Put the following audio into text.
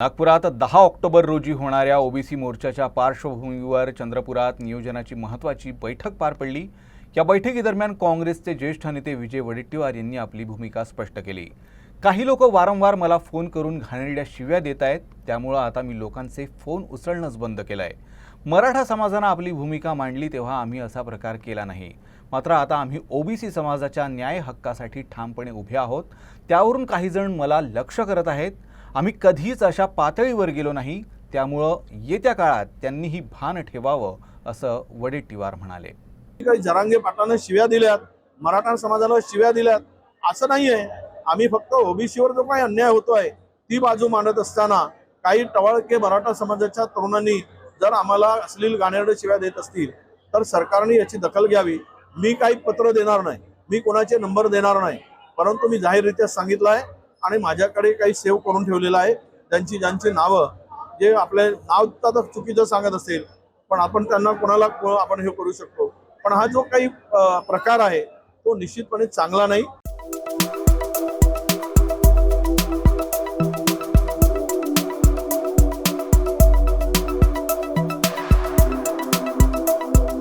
नागपुरात दहा ऑक्टोबर रोजी होणाऱ्या ओबीसी मोर्चाच्या पार्श्वभूमीवर चंद्रपुरात नियोजनाची महत्त्वाची बैठक पार पडली. या बैठकीदरम्यान काँग्रेसचे ज्येष्ठ नेते विजय वडेट्टीवार यांनी आपली भूमिका स्पष्ट केली. काही लोक वारंवार मला फोन करून घाणेरड्या शिव्या देत आहेत त्यामुळं आता मी लोकांचे फोन उचलणंच बंद केलं आहे मराठा समाजानं आपली भूमिका मांडली तेव्हा आम्ही असा प्रकार केला नाही. मात्र आता आम्ही ओबीसी समाजाच्या न्याय हक्कासाठी ठामपणे उभे आहोत. त्यावरून काहीजण मला लक्ष करत आहेत. आम्ही कधीच अशा पातळीवर गेलो नाही त्यामुळं येत्या काळात त्यांनीही भान ठेवावं असं वडेट्टीवार म्हणाले. काही जरांगे पाटानं शिव्या दिल्यात मराठा समाजाला शिव्या दिल्यात असं नाहीये. आम्ही फक्त ओबीसीवर जो काही अन्याय होतोय ती बाजू मांडत असताना काही टवाळके मराठा समाजाच्या तरुणांनी जर आम्हाला अश्लील गाण्याकडे शिव्या देत असतील तर सरकारने याची दखल घ्यावी. मी काही पत्र देणार नाही मी कोणाचे नंबर देणार नाही परंतु मी जाहीररित्या सांगितलं आहे आणि माझ्याकडे काही सेव्ह करून ठेवलेलं आहे. ज्यांची ज्यांची नावं जे आपले नाव तर चुकीचं सांगत असेल पण आपण त्यांना कोणाला आपण हे करू शकतो. पण हा जो काही प्रकार आहे तो निश्चितपणे चांगला नाही.